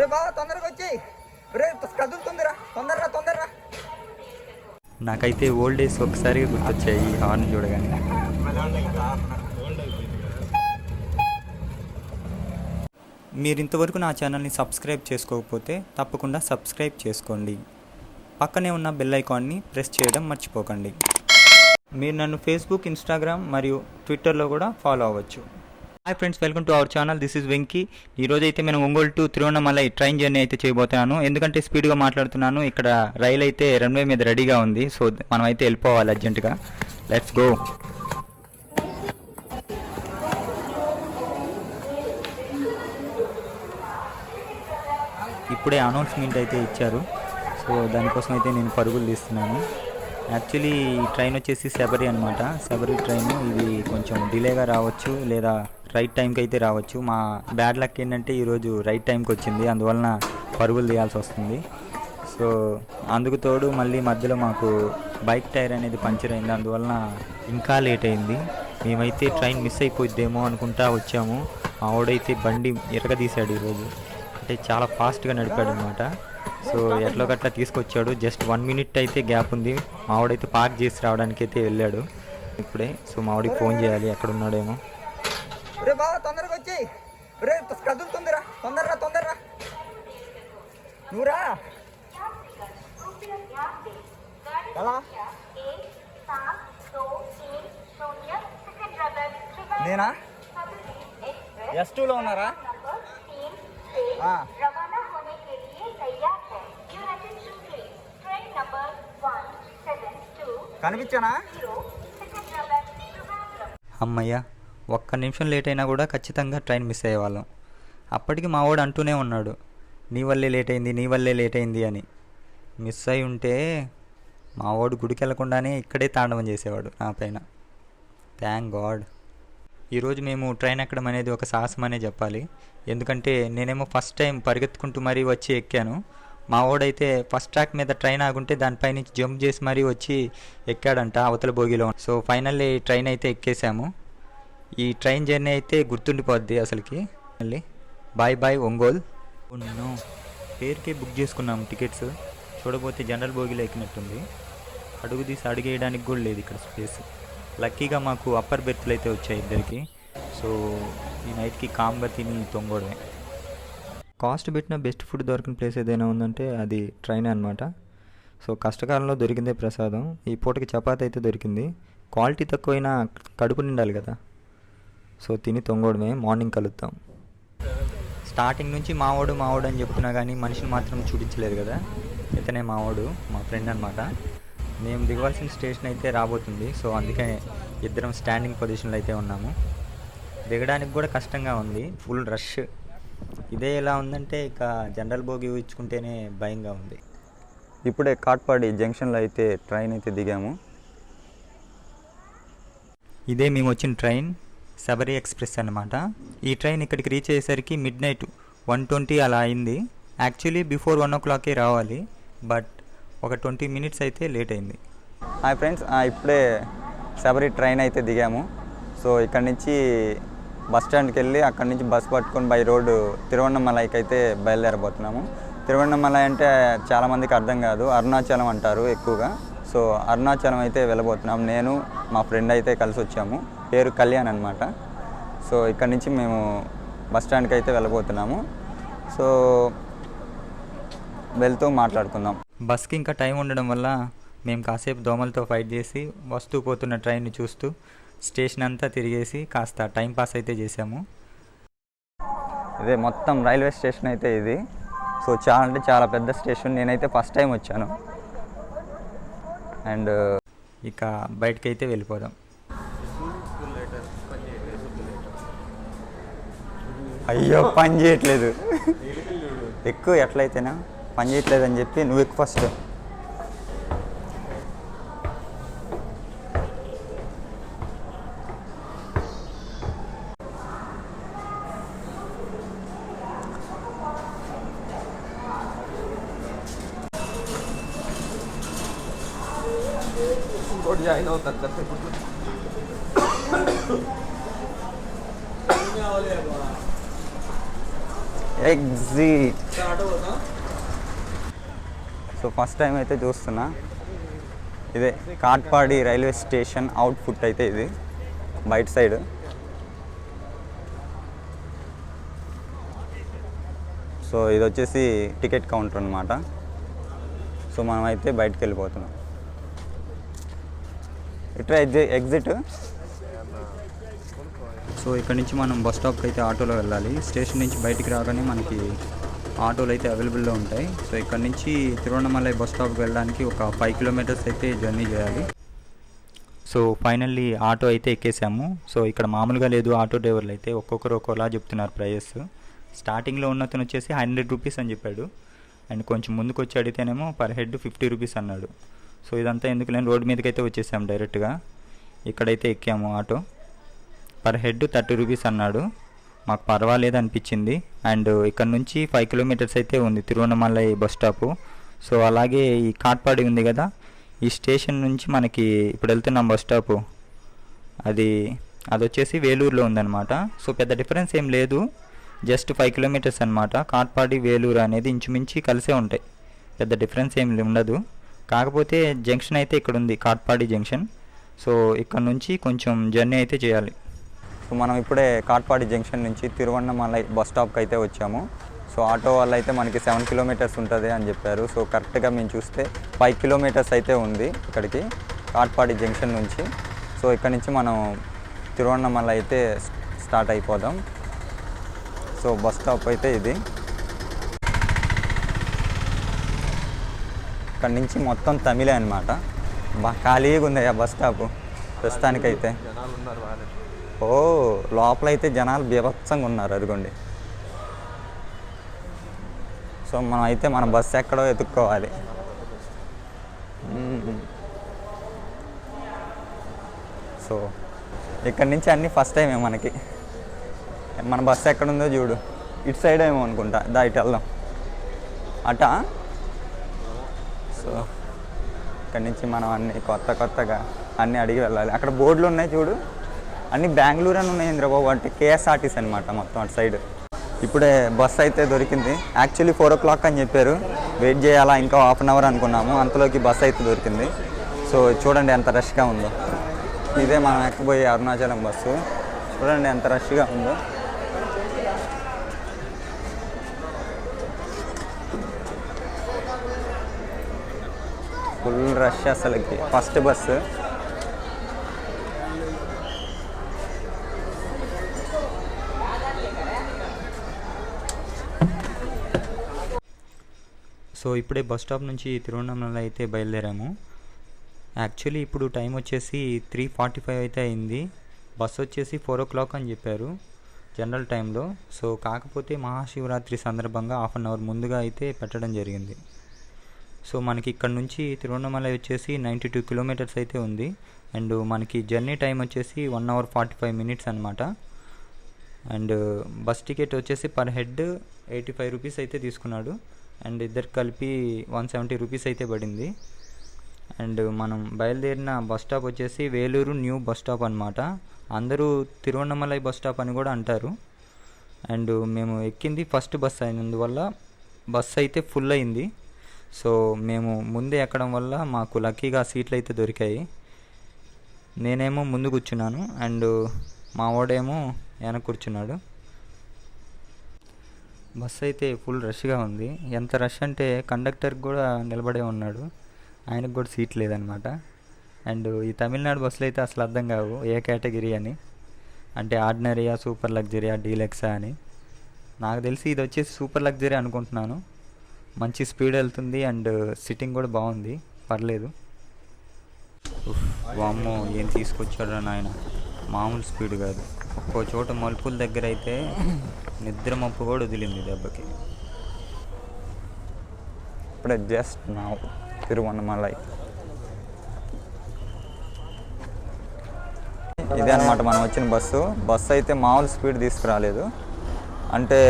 రే బావ తొందరగా రే కదులుతుందిరా తొందరరా తొందరరా నాకైతే ఓల్డ్ ఏజ్ ఒకసారి గుర్తొచ్చాయి ఈ హార్న్ చూడగానే. మీరు ఇంతవరకు నా ఛానల్ని సబ్స్క్రైబ్ చేసుకోకపోతే తప్పకుండా సబ్స్క్రైబ్ చేసుకోండి. పక్కనే ఉన్న బెల్ ఐకాన్ని ప్రెస్ చేయడం మర్చిపోకండి. మీరు నన్ను ఫేస్బుక్ ఇన్స్టాగ్రామ్ మరియు ట్విట్టర్లో కూడా ఫాలో అవ్వచ్చు. Hi friends welcome to our channel this is Venky ఈ రోజు అయితే నేను Ongole to Tiruvannamalai train journey అయితే చేయబోతున్నాను. ఎందుకంటే స్పీడ్గా మాట్లాడుతున్నాను. ఇక్కడ రైలు అయితే రన్వే మీద రెడీగా ఉంది. సో మనం అయితే వెళ్ళిపోవాలి అర్జెంటుగా లెట్స్ గో ఇప్పుడే అనౌన్స్మెంట్ అయితే ఇచ్చారు. సో దానికోసం అయితే నేను పరుగులు తీస్తున్నాను. యాక్చువల్లీ ఈ ట్రైన్ వచ్చేసి శబరి అనమాట శబరి ట్రైన్ ఇది కొంచెం డిలేగా రావచ్చు లేదా రైట్ టైంకి అయితే రావచ్చు. మా బ్యాడ్ లక్ ఏంటంటే ఈరోజు రైట్ టైంకి వచ్చింది. అందువలన పరుగులు తీయాల్సి వస్తుంది. సో అందుకు తోడు మళ్ళీ మధ్యలో మాకు బైక్ టైర్ అనేది పంచర్ అయింది. అందువలన ఇంకా లేట్ అయింది. మేమైతే ట్రైన్ మిస్ అయిపోద్దేమో అనుకుంటా వచ్చాము. మా ఆవిడైతే బండి ఎరగదీశాడు ఈరోజు అంటే చాలా ఫాస్ట్గా నడిపాడు అనమాట సో ఎట్లో గట్లా తీసుకొచ్చాడు. జస్ట్ వన్ మినిట్ అయితే గ్యాప్ ఉంది. మావాడైతే పార్క్ చేసి రావడానికి అయితే వెళ్ళాడు. ఇప్పుడే. సో మావాడికి ఫోన్ చేయాలి. ఎక్కడ ఉన్నాడేమో. తొందరగా వచ్చి. రే కదులుతుందిరా తొందరగా తొందరరా నువ్వురా. ఎలా? నేనా? ఎస్ టూలో ఉన్నారా? కనిపించానా? అమ్మయ్యా. ఒక్క నిమిషం లేట్ అయినా కూడా ఖచ్చితంగా ట్రైన్ మిస్ అయ్యేవాళ్ళం. అప్పటికి మా వాడు అంటూనే ఉన్నాడు నీ వల్లే లేట్ అయింది నీ వల్లే లేట్ అయింది అని. మిస్ అయి ఉంటే మా వాడు గుడికి వెళ్ళకుండానే ఇక్కడే తాండవం చేసేవాడు నా పైన. థ్యాంక్ గాడ్ ఈరోజు మేము ట్రైన్ ఎక్కడం అనేది ఒక సాహసం అనే చెప్పాలి. ఎందుకంటే నేనేమో ఫస్ట్ టైం పరిగెత్తుకుంటూ మరీ వచ్చి ఎక్కాను. మా వాడైతే ఫస్ట్ ట్రాక్ మీద ట్రైన్ ఆగుంటే దానిపై నుంచి జంప్ చేసి మరీ వచ్చి ఎక్కాడంట అవతల బోగిలో. సో ఫైనల్లీ ట్రైన్ అయితే ఎక్కేసాము. ఈ ట్రైన్ జర్నీ అయితే గుర్తుండిపోద్ది అసలుకి. మళ్ళీ. Bye bye Ongole. నో పేరుకే బుక్ చేసుకున్నాము టికెట్స్. చూడబోతే జనరల్ భోగిలో ఎక్కినట్టుంది. అడుగు తీసి అడుగేయడానికి కూడా లేదు ఇక్కడ స్పేస్. లక్కీగా మాకు అప్పర్ బెర్త్లు అయితే వచ్చాయి ఇద్దరికి. సో ఈ నైట్కి కామ్గా తిని తొంగోడమే. కాస్ట్ పెట్టిన బెస్ట్ ఫుడ్ దొరికిన ప్లేస్ ఏదైనా ఉందంటే అది ట్రైన్ అనమాట సో కష్టకాలంలో దొరికిందే ప్రసాదం. ఈ పూటకి చపాతి అయితే దొరికింది. క్వాలిటీ తక్కువైనా కడుపు నిండాలి కదా. సో తిని తొంగోడమే మార్నింగ్ కలుద్దాం. స్టార్టింగ్ నుంచి మావాడు మావాడు అని చెప్తున్నా కానీ మనిషిని మాత్రం చూపించలేదు కదా. ఇతనే మావాడు మా ఫ్రెండ్ అనమాట మేము దిగవలసిన స్టేషన్ అయితే రాబోతుంది. సో అందుకే ఇద్దరం స్టాండింగ్ పొజిషన్లో అయితే ఉన్నాము. దిగడానికి కూడా కష్టంగా ఉంది. Full rush. ఇదే ఎలా ఉందంటే ఇక జనరల్ బోగి ఊహించుకుంటేనే భయంగా ఉంది. ఇప్పుడే కాట్పాడి జంక్షన్లో అయితే ట్రైన్ అయితే దిగాము. ఇదే మేము వచ్చిన ట్రైన్. శబరి ఎక్స్ప్రెస్ అనమాట ఈ ట్రైన్ ఇక్కడికి రీచ్ అయ్యేసరికి మిడ్ నైట్ వన్ ట్వంటీ అలా అయింది. యాక్చువల్లీ బిఫోర్ వన్ ఓ క్లాకే రావాలి బట్ ఒక ట్వంటీ మినిట్స్ అయితే లేట్ అయింది. హాయ్ ఫ్రెండ్స్ ఇప్పుడే శబరి ట్రైన్ అయితే దిగాము. సో ఇక్కడ నుంచి బస్ స్టాండ్కి వెళ్ళి అక్కడి నుంచి బస్ పట్టుకొని బై రోడ్డు తిరువన్నమలైకి అయితే బయలుదేరబోతున్నాము. తిరువన్నమలై అంటే చాలామందికి అర్థం కాదు అరుణాచలం అంటారు ఎక్కువగా. సో అరుణాచలం అయితే వెళ్ళబోతున్నాం. నేను మా ఫ్రెండ్ అయితే కలిసి వచ్చాము. పేరు కళ్యాణ్ అనమాట సో ఇక్కడ నుంచి మేము బస్ స్టాండ్కి అయితే వెళ్ళబోతున్నాము. సో వెళ్తూ మాట్లాడుకుందాం. బస్కి ఇంకా టైం ఉండడం వల్ల మేము కాసేపు దోమలతో ఫైట్ చేసి వస్తూ పోతున్న ట్రైన్ని చూస్తూ స్టేషన్ అంతా తిరిగేసి కాస్త టైం పాస్ అయితే చేసాము ఇదే మొత్తం రైల్వే స్టేషన్ అయితే ఇది. సో చాలా అంటే చాలా పెద్ద స్టేషన్. నేనైతే ఫస్ట్ టైం వచ్చాను. అండ్ ఇక బయటకి అయితే వెళ్ళిపోదాం. అయ్యో పని చేయట్లేదు. ఎక్కువ ఎట్లయితేనా? పని చేయట్లేదు అని చెప్పి నువ్వు ఎక్కువ ఫస్ట్. జాయిన్ అవుతారు కదా ఎగ్జిట్ సో ఫస్ట్ టైం అయితే చూస్తున్నా. ఇదే కాట్పాడి రైల్వే స్టేషన్ అవుట్పుట్ అయితే ఇది బయట సైడ్ సో ఇది వచ్చేసి టికెట్ కౌంటర్ అనమాట సో మనమైతే బయటకు వెళ్ళిపోతున్నాం. ఇట్లా ఎగ్జిట్. సో ఇక్కడ నుంచి మనం బస్ స్టాప్కి అయితే ఆటోలో వెళ్ళాలి. స్టేషన్ నుంచి బయటికి రాగానే మనకి ఆటోలు అయితే అవైలబుల్లో ఉంటాయి. సో ఇక్కడ నుంచి తిరువణమలై బస్ స్టాప్కి వెళ్ళడానికి ఒక ఫైవ్ కిలోమీటర్స్ అయితే జర్నీ చేయాలి. సో ఫైనల్లీ ఆటో అయితే ఎక్కేసాము. సో ఇక్కడ మామూలుగా లేదు ఆటో డ్రైవర్లు అయితే. ఒక్కొక్కరు ఒక్కోలా చెప్తున్నారు ప్రైజెస్ స్టార్టింగ్లో ఉన్నతను వచ్చేసి హండ్రెడ్ రూపీస్ అని చెప్పాడు. అండ్ కొంచెం ముందుకు వచ్చి అడిగితేనేమో పర్ హెడ్ ఫిఫ్టీ రూపీస్ అన్నాడు. సో ఇదంతా ఎందుకు లేని రోడ్డు మీదకి అయితే వచ్చేసాం డైరెక్ట్గా. ఇక్కడైతే ఎక్కాము auto. Per head thirty rupees అన్నాడు. మాకు పర్వాలేదు అనిపించింది. అండ్ ఇక్కడ నుంచి ఫైవ్ కిలోమీటర్స్ అయితే ఉంది తిరువనమలై బస్ స్టాపు. సో అలాగే ఈ కాట్పాడి ఉంది కదా ఈ స్టేషన్ నుంచి మనకి ఇప్పుడు వెళ్తున్నాం బస్ స్టాపు. అది అది వచ్చేసి వేలూరులో ఉందన్నమాట. సో పెద్ద డిఫరెన్స్ ఏం లేదు. జస్ట్ ఫైవ్ కిలోమీటర్స్ అనమాట కాట్పాడి వేలూరు అనేది ఇంచుమించి కలిసే ఉంటాయి. పెద్ద డిఫరెన్స్ ఏం ఉండదు. కాకపోతే జంక్షన్ అయితే ఇక్కడ ఉంది కాట్పాడి జంక్షన్. సో ఇక్కడ నుంచి కొంచెం జర్నీ అయితే చేయాలి. సో మనం ఇప్పుడే కాట్పాడి జంక్షన్ నుంచి తిరువన్నమలై బస్ స్టాప్కి అయితే వచ్చాము. సో ఆటో వాళ్ళు అయితే మనకి సెవెన్ కిలోమీటర్స్ ఉంటుంది అని చెప్పారు. సో కరెక్ట్గా మేము చూస్తే ఫైవ్ కిలోమీటర్స్ అయితే ఉంది ఇక్కడికి కాట్పాడి జంక్షన్ నుంచి. సో ఇక్కడ నుంచి మనం తిరువన్నమలై అయితే స్టార్ట్ అయిపోదాం. సో బస్ స్టాప్ అయితే ఇది. అక్కడి నుంచి మొత్తం తమిళే అనమాట బాగా ఖాళీగా ఉంది ఆ బస్ స్టాప్. ప్రస్తుతానికైతే. ఓ లోపల అయితే జనాలు బీభత్సంగా ఉన్నారు అదిగోండి. సో మనం అయితే మన బస్సు ఎక్కడో వెతుక్కోవాలి సో ఇక్కడ నుంచి అన్నీ ఫస్ట్ టైమే మనకి. మన బస్సు ఎక్కడుందో చూడు. ఇటు సైడ్ ఏమో అనుకుంటా. దా ఇటు వెళ్దాం. అట? సో ఇక్కడ నుంచి మనం అన్ని కొత్త కొత్తగా అన్నీ అడిగి వెళ్ళాలి. అక్కడ బోర్డులు ఉన్నాయి చూడు. అన్ని బెంగళూరు అని ఉన్నాయి ఇంద్రబాబు. అంటే కేఎస్ఆర్టీసీ అనమాట మొత్తం అటు సైడ్. ఇప్పుడే బస్ అయితే దొరికింది. యాక్చువల్లీ ఫోర్ ఓ క్లాక్ అని చెప్పారు. వెయిట్ చేయాలా? ఇంకా హాఫ్ అన్ అవర్ అనుకున్నాము. అంతలోకి బస్సు అయితే దొరికింది. సో చూడండి ఎంత రష్గా ఉందో. ఇదే మనం ఎక్కబోయే అరుణాచలం బస్సు. చూడండి ఎంత రష్గా ఉందో. ఫుల్ రష్ అసలుకి. ఫస్ట్ బస్సు సో ఇప్పుడే బస్ స్టాప్ నుంచి తిరువണ്ണామల అయితే బయలుదేరాము. యాక్చువల్లీ ఇప్పుడు టైం వచ్చేసి త్రీ ఫార్టీ ఫైవ్ అయితే అయింది. బస్ వచ్చేసి ఫోర్ ఓ క్లాక్ అని చెప్పారు జనరల్ టైంలో. సో కాకపోతే మహాశివరాత్రి సందర్భంగా హాఫ్ అన్ అవర్ ముందుగా అయితే పెట్టడం జరిగింది. సో మనకి ఇక్కడ నుంచి తిరువన్నమలై వచ్చేసి నైంటీ టూ కిలోమీటర్స్ అయితే ఉంది. అండ్ మనకి జర్నీ టైం వచ్చేసి one hour forty five minutes అనమాట అండ్ బస్ టికెట్ వచ్చేసి per head eighty five rupees అయితే తీసుకున్నాడు. అండ్ ఇద్దరు కలిపి వన్ సెవెంటీ రూపీస్ అయితే పడింది. అండ్ మనం బయలుదేరిన బస్ స్టాప్ వచ్చేసి వేలూరు న్యూ బస్ స్టాప్ అనమాట అందరూ తిరువన్నమలై బస్ స్టాప్ అని కూడా అంటారు. అండ్ మేము ఎక్కింది ఫస్ట్ బస్ అయినందువల్ల బస్ అయితే ఫుల్ అయింది. సో మేము ముందే ఎక్కడం వల్ల మాకు లక్కీగా సీట్లు అయితే దొరికాయి. నేనేమో ముందు కూర్చున్నాను అండ్ మా వాడేమో వెనక కూర్చున్నాడు. బస్సు అయితే ఫుల్ రష్గా ఉంది. ఎంత రష్ అంటే కండక్టర్ కూడా నిలబడే ఉన్నాడు. ఆయనకు కూడా సీట్ లేదనమాట. అండ్ ఈ తమిళనాడు బస్సులు అయితే అసలు అర్థం కావు. ఏ కేటగిరీ అని. అంటే ఆర్డినరీయా సూపర్ లగ్జరీయా డీలెక్సా అని. నాకు తెలిసి ఇది వచ్చేసి సూపర్ లగ్జరీ అనుకుంటున్నాను. మంచి స్పీడ్ వెళ్తుంది అండ్ సిట్టింగ్ uh, కూడా బాగుంది. పర్లేదు. వామ్మో ఏం తీసుకొచ్చాడు నాయన? మామూలు స్పీడ్ కాదు. ఒక్కో చోట మలుపుల దగ్గర అయితే నిద్ర మప్పు కూడా వదిలింది దెబ్బకి. ఇప్పుడే జస్ట్ నా తిరువన్నమలై ఇదే అనమాట మనం వచ్చిన బస్సు. బస్సు అయితే మామూలు స్పీడ్ తీసుకురాలేదు. అంటే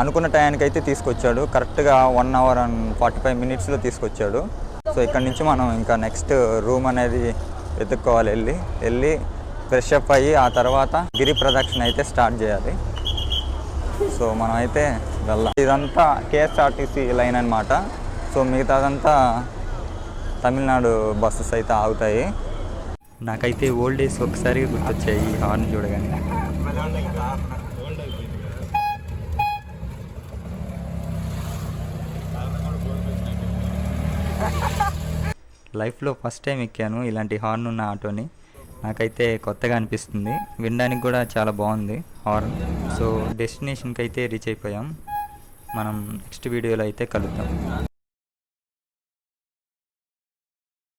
అనుకున్న టయానికి అయితే తీసుకొచ్చాడు. కరెక్ట్గా one hour and forty five మినిట్స్లో తీసుకొచ్చాడు. సో ఇక్కడ నుంచి మనం ఇంకా నెక్స్ట్ రూమ్ అనేది వెతుక్కోవాలి వెళ్ళి. వెళ్ళి ఫ్రెష్ అప్ అయ్యి ఆ తర్వాత గిరి ప్రదక్షిణ అయితే స్టార్ట్ చేయాలి. సో మనం అయితే వెళ్ళాలి. ఇదంతా కేఎస్ఆర్టీసీ లైన్ అనమాట సో మిగతాదంతా తమిళనాడు బస్సెస్ అయితే ఆగుతాయి. నాకైతే ఓల్డ్ ఏజ్ ఒకసారి గుర్తొచ్చాయి. హార్న్ చూడగానే. లైఫ్లో ఫస్ట్ టైం ఎక్కాను ఇలాంటి హార్న్ ఉన్న ఆటోని. నాకైతే కొత్తగా అనిపిస్తుంది. వినడానికి కూడా చాలా బాగుంది హార్న్. సో డెస్టినేషన్కి అయితే రీచ్ అయిపోయాం. మనం నెక్స్ట్ వీడియోలో అయితే కలుద్దాం.